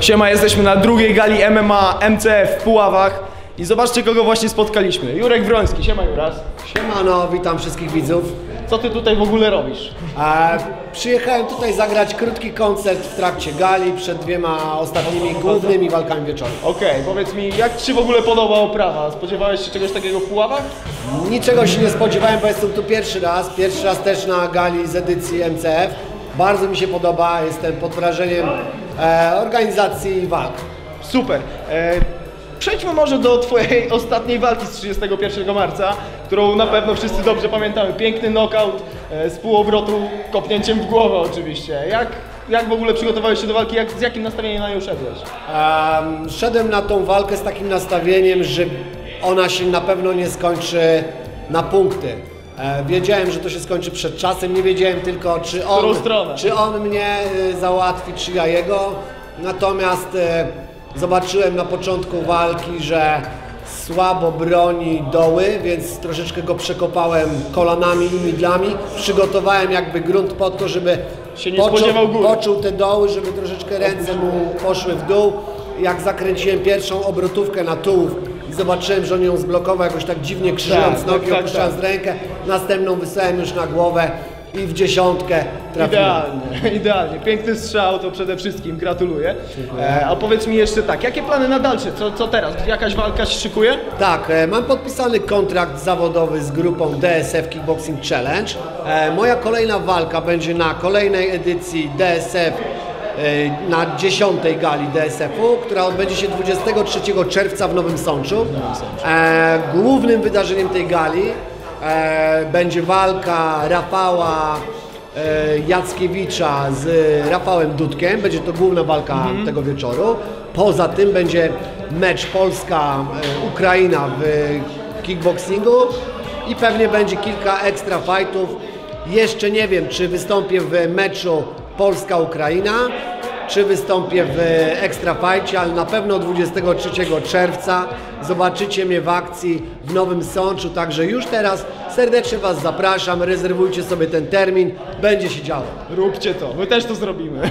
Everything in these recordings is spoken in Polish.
Siema, jesteśmy na drugiej gali MMA MCF w Puławach i zobaczcie kogo właśnie spotkaliśmy. Jurek Wroński, siema Juras. Siemano, witam wszystkich widzów. Co ty tutaj w ogóle robisz? E, przyjechałem tutaj zagrać krótki koncert w trakcie gali przed dwiema ostatnimi głównymi walkami wieczoru. Okej, powiedz mi, jak ci się w ogóle podoba oprawa? Spodziewałeś się czegoś takiego w Puławach? Niczego się nie spodziewałem, bo jestem tu pierwszy raz. Pierwszy raz też na gali z edycji MCF. Bardzo mi się podoba, jestem pod wrażeniem e, organizacji walk. Super. E, przejdźmy może do twojej ostatniej walki z 31 marca, którą na pewno wszyscy dobrze pamiętamy. Piękny knockout e, z półobrotu, kopnięciem w głowę oczywiście. Jak, jak w ogóle przygotowałeś się do walki? Jak, z jakim nastawieniem na nią szedłeś? Em, szedłem na tą walkę z takim nastawieniem, że ona się na pewno nie skończy na punkty. E, wiedziałem, że to się skończy przed czasem, nie wiedziałem tylko, czy on, czy on mnie e, załatwi, czy ja jego. Natomiast e, zobaczyłem na początku walki, że słabo broni doły, więc troszeczkę go przekopałem kolanami i midlami. Przygotowałem jakby grunt pod to, żeby Się nie góry. poczuł te doły, żeby troszeczkę ręce mu poszły w dół. Jak zakręciłem pierwszą obrotówkę na tułów i zobaczyłem, że on ją zblokował jakoś tak dziwnie krzyżując Tak, nogi, tak, tak, opuszczając rękę, następną wysłałem już na głowę i w dziesiątkę trafiłem. Idealnie, idealnie. Piękny strzał, to przede wszystkim gratuluję. E, a powiedz mi jeszcze tak, jakie plany na dalsze? Co, co teraz? Jakaś walka się szykuje? Tak, e, mam podpisany kontrakt zawodowy z grupą DSF Kickboxing Challenge. E, Moja kolejna walka będzie na kolejnej edycji DSF na 10 gali DSF-u, która odbędzie się 23 czerwca w Nowym Sączu. E, Głównym wydarzeniem tej gali e, będzie walka Rafała e, Jackiewicza z Rafałem Dudkiem. Będzie to główna walka tego wieczoru. Poza tym będzie mecz Polska-Ukraina w kickboxingu i pewnie będzie kilka ekstra fightów. Jeszcze nie wiem, czy wystąpię w meczu Polska-Ukraina, czy wystąpię w ekstra fajcie, ale na pewno 23 czerwca. Zobaczycie mnie w akcji w Nowym Sączu, także już teraz serdecznie Was zapraszam, rezerwujcie sobie ten termin, będzie się działo. Róbcie to, my też to zrobimy.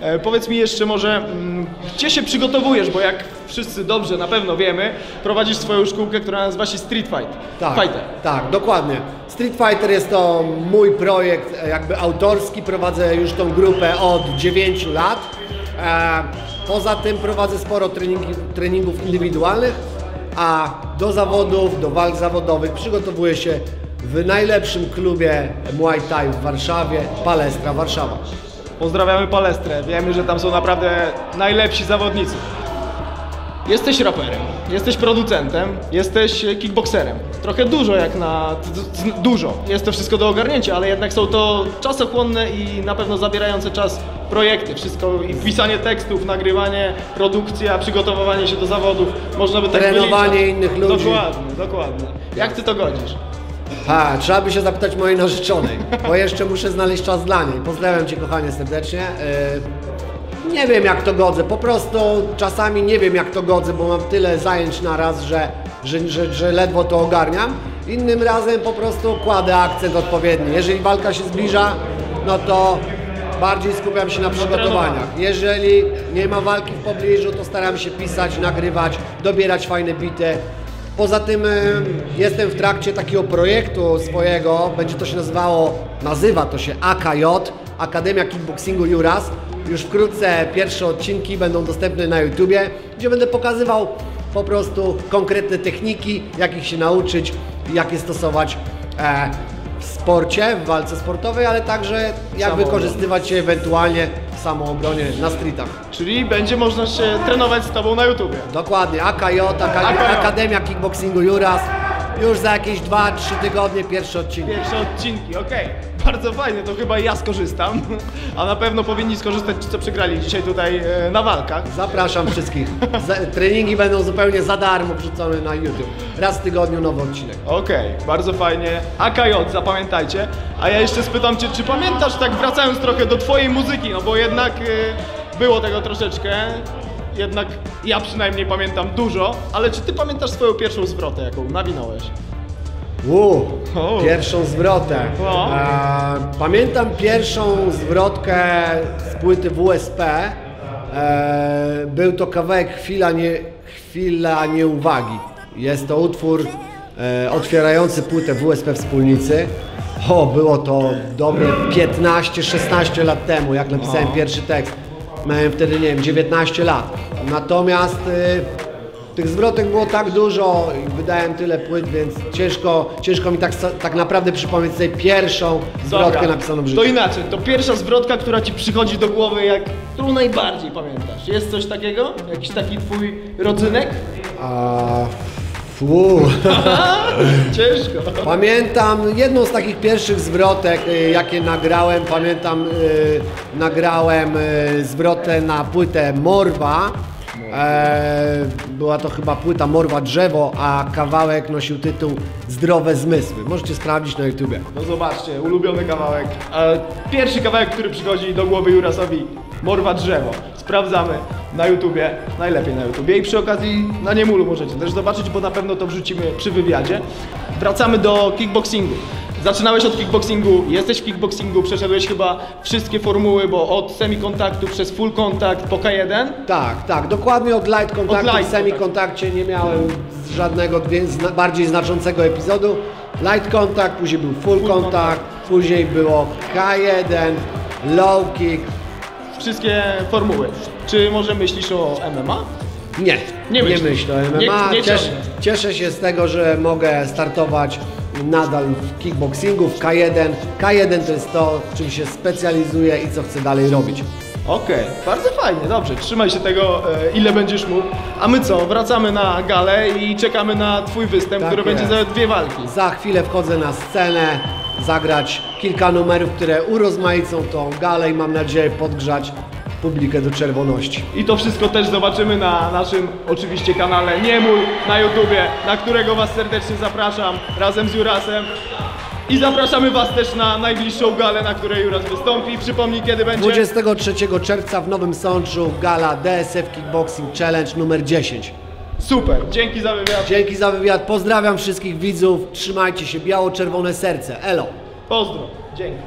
E, powiedz mi jeszcze może, mm, gdzie się przygotowujesz, bo jak wszyscy dobrze na pewno wiemy, prowadzisz swoją szkółkę, która nazywa się Street Fight. Tak, Fighter. tak, dokładnie. Street Fighter jest to mój projekt e, jakby autorski, prowadzę już tą grupę od 9 lat. E, Poza tym prowadzę sporo treningi, treningów indywidualnych, a do zawodów, do walk zawodowych przygotowuję się w najlepszym klubie Muay Thai w Warszawie, Palestra Warszawa. Pozdrawiamy Palestrę, wiemy, że tam są naprawdę najlepsi zawodnicy. Jesteś raperem, jesteś producentem, jesteś kickboxerem. Trochę dużo jak na... dużo. Jest to wszystko do ogarnięcia, ale jednak są to czasochłonne i na pewno zabierające czas projekty. Wszystko i pisanie tekstów, nagrywanie, produkcja, przygotowywanie się do zawodów. Można by tak Trenowanie innych ludzi. Dokładnie, dokładnie. Jak ty to godzisz? Ha, trzeba by się zapytać mojej narzeczonej, bo jeszcze muszę znaleźć czas dla niej. Pozdrawiam Cię kochanie serdecznie. Yy, Nie wiem jak to godzę, po prostu czasami nie wiem jak to godzę, bo mam tyle zajęć na raz, że, że, że, że ledwo to ogarniam. Innym razem po prostu kładę akcent odpowiedni. Jeżeli walka się zbliża, no to bardziej skupiam się na przygotowaniach. Jeżeli nie ma walki w pobliżu, to staram się pisać, nagrywać, dobierać fajne bity. Poza tym y, jestem w trakcie takiego projektu swojego, będzie to się nazywało, nazywa to się AKJ, Akademia Kickboxingu Juras. Już wkrótce pierwsze odcinki będą dostępne na YouTubie, gdzie będę pokazywał po prostu konkretne techniki, jakich się nauczyć, jak je stosować e, w sporcie, w walce sportowej, ale także jak wykorzystywać je ewentualnie w samoobronie na streetach. Czyli będzie można się trenować z tobą na YouTubie. Dokładnie, AKJ, AKJ. Akademia Kickboxingu Juras. Już za jakieś 2-3 tygodnie pierwszy odcinek. Pierwsze odcinki, okej. Bardzo fajnie, to chyba ja skorzystam. A na pewno powinni skorzystać ci, co przegrali dzisiaj tutaj e, na walkach. Zapraszam wszystkich. Z- treningi będą zupełnie za darmo wrzucone na YouTube. Raz w tygodniu nowy odcinek. Okej, bardzo fajnie. AKJ, zapamiętajcie. A ja jeszcze spytam cię, czy pamiętasz, tak wracając trochę do twojej muzyki, no bo jednak e, było tego troszeczkę. Jednak ja przynajmniej pamiętam dużo, ale czy ty pamiętasz swoją pierwszą zwrotę, jaką nawinąłeś? Uuu, O. pierwszą zwrotę. O. E, pamiętam pierwszą zwrotkę z płyty WSP. E, był to kawałek chwila, nie, chwila nieuwagi. Jest to utwór e, otwierający płytę WSP Wspólnicy. O, było to dobre 15-16 lat temu, jak napisałem pierwszy tekst. Miałem wtedy, nie wiem, 19 lat. Natomiast y, tych zwrotek było tak dużo i wydałem tyle płyt, więc ciężko, ciężko mi tak, tak naprawdę przypomnieć sobie pierwszą zwrotkę Dobra, napisaną w To życiu. inaczej, to pierwsza zwrotka, która ci przychodzi do głowy, jak którą najbardziej pamiętasz. Jest coś takiego? Jakiś taki twój rodzynek? A, fu. Ciężko. Pamiętam jedną z takich pierwszych zwrotek, y, jakie nagrałem. Pamiętam, y, nagrałem y, zwrotę na płytę Morwa. E, była to chyba płyta Morwa Drzewo, a kawałek nosił tytuł Zdrowe Zmysły. Możecie sprawdzić na YouTubie. No zobaczcie, ulubiony kawałek. E, Pierwszy kawałek, który przychodzi do głowy Jurasowi, Morwa Drzewo. Sprawdzamy na YouTubie, najlepiej na YouTubie i przy okazji na Niemulu możecie też zobaczyć, bo na pewno to wrzucimy przy wywiadzie. Wracamy do kickboxingu. Zaczynałeś od kickboxingu, jesteś w kickboxingu, przeszedłeś chyba wszystkie formuły, bo od semikontaktu przez full kontakt po K1. Tak, tak, dokładnie od light kontaktu, Od w light semi-kontakcie nie miałem żadnego zna, bardziej znaczącego epizodu. Light kontakt, później był full, Full kontakt. później było K1, low kick. Wszystkie formuły. Czy może myślisz o MMA? Nie, Nie myślisz. myślę o MMA. Nie- nie cieszę, cieszę się z tego, że mogę startować nadal w kickboxingu, w K1. K1 to jest to, w czym się specjalizuję i co chcę dalej robić. Okej, bardzo fajnie, dobrze, trzymaj się tego, e, ile będziesz mógł. A my co, wracamy na galę i czekamy na twój występ, Tak który jest. będzie za dwie walki. Za chwilę wchodzę na scenę, zagrać kilka numerów, które urozmaicą tą galę i mam nadzieję podgrzać publikę do czerwoności. I to wszystko też zobaczymy na naszym oczywiście kanale Niemul na YouTubie, na którego Was serdecznie zapraszam razem z Jurasem. I zapraszamy Was też na najbliższą galę, na której Juras wystąpi. Przypomnij kiedy będzie. 23 czerwca w Nowym Sączu gala DSF Kickboxing Challenge numer 10. Super, dzięki za wywiad. Dzięki za wywiad, pozdrawiam wszystkich widzów, trzymajcie się, biało-czerwone serce, elo! Pozdro, dzięki.